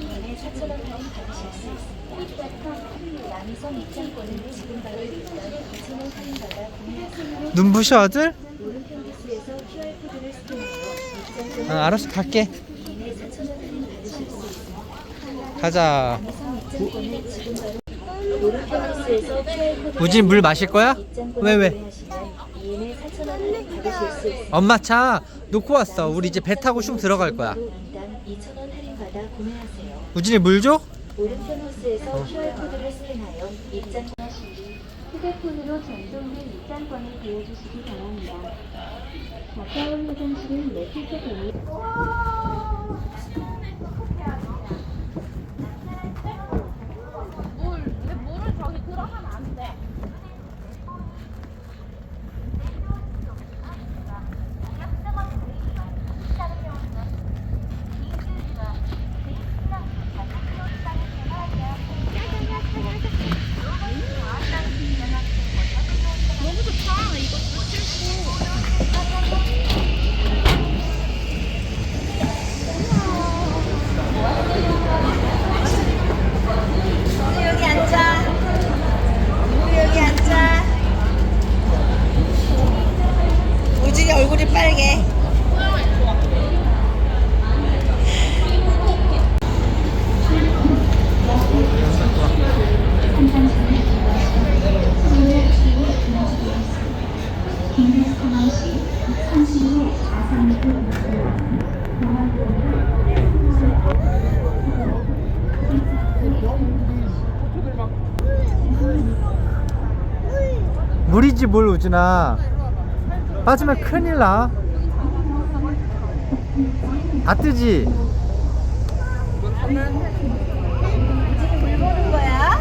이내 4,000원 할인 받으실 수 있습니다. 남이섬 입장권은 지금 바로 일단 2,000원 할인 받아 구매하세요. 눈부셔 아들? 오른편 부스에서 QR코드를 스캔하여 입장권을 아, 알았어 갈게 이내 4,000원 할인 받으실 수 있습니다. 가자 남이섬 입장권은 지금 바로 오른편 부스에서 QR코드 우진 물 마실 거야? 왜, 왜? 구매하시면 이내 4,000원 할인 받으실 수 있습니다. 엄마 차 놓고 왔어 우리 이제 배 타고 슝 들어갈 거야 인당 2,000원 할인 받아 구매하세요. 우진이 물 줘? 오른편 호스에서 QR코드를 스캔하여 입장 휴대폰으로 전송된 입장권을 보여주시기 바랍니다. 가까운 화장실은 매트세 등이 물이지 물 우진아 빠지면 큰일 나다 뜨지? 물 보는 거야?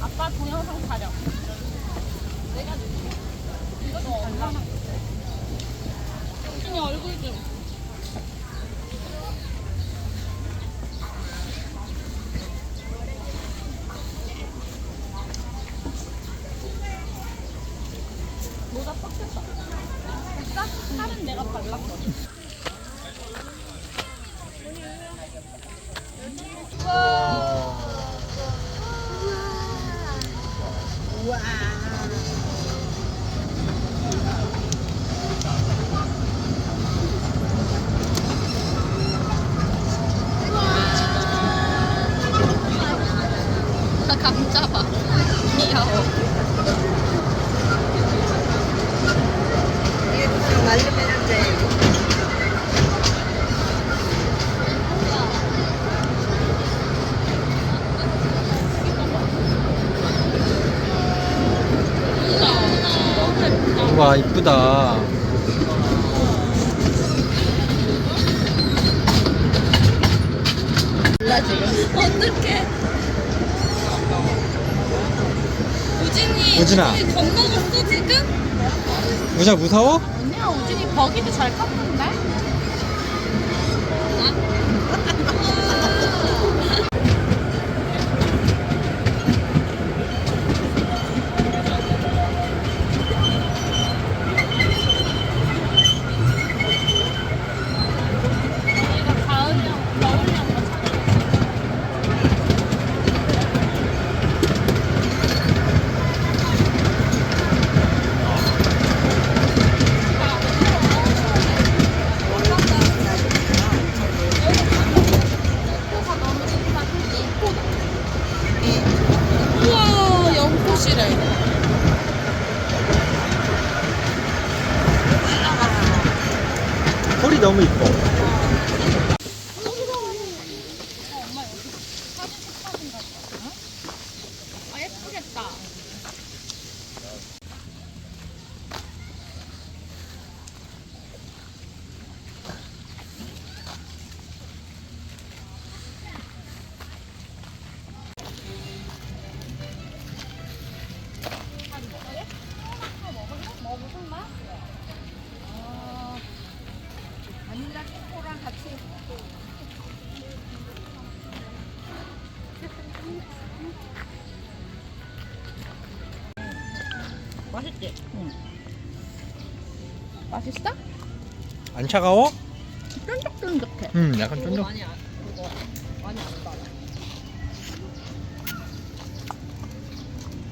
아빠 동영상 촬영. 내가 이거 좀 얼마나? 준이 얼굴 좀. 모자 빡쳤다. 딱 살은 내가 발랐거든. Wow. 와 이쁘다 몰라 지금. 어떡해. 우진이 우진아. 우진이 겁먹었어 지금? 우진아 무서워? 아니야 우진이 버기도 잘 탔는데? 都没动。 맛있어? 안 차가워? 쫀득쫀득해. 음 약간 쫀득 많이 안 이거 많이 안 달아.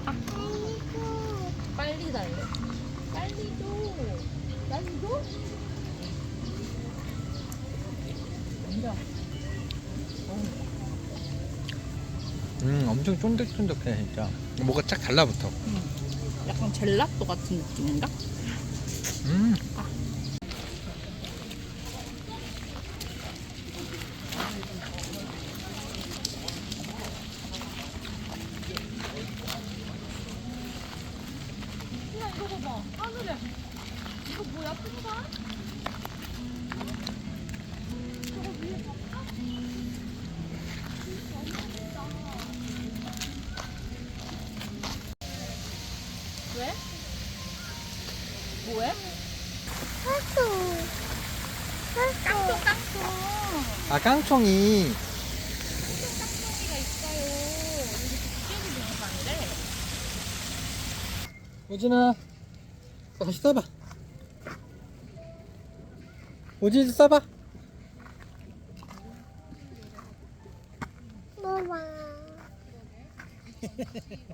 아, 빨리 달래. 빨리 줘. 빨리 줘. 앉아. 음 엄청 쫀득쫀득해 진짜 뭐가 쫙 달라붙어 약간 젤라또 같은 느낌인가? 음야 이거 봐봐 하늘에 이거 뭐야 풍선? 왜? 뭐해? 깡통. 깡통 아 깡총이. 깡통이가 있어요. 오진아 다시 써봐. 오진이 써봐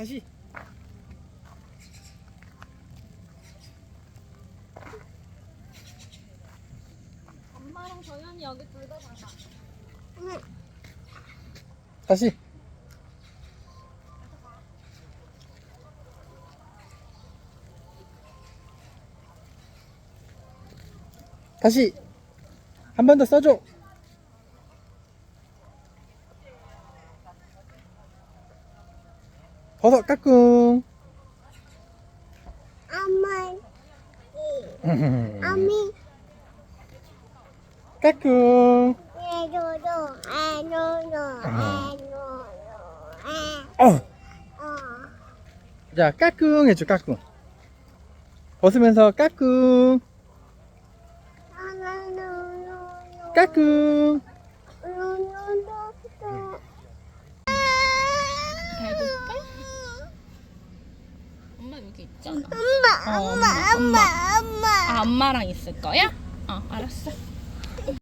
다시. 엄마랑 정연이 여기 둘다 가자 다시. 다시. 한 번 더 써줘 버섯 까꿍 아미 까꿍 에로로 에로로 에로로 어. 에 어. 자 까꿍 해줘 까꿍 벗으면서 까꿍 나나나나나 까꿍 나나나나 배고파? 엄마 여기 있잖아? 엄마 어, 엄마 엄마. 엄마. 아 엄마랑 있을 거야? 어 알았어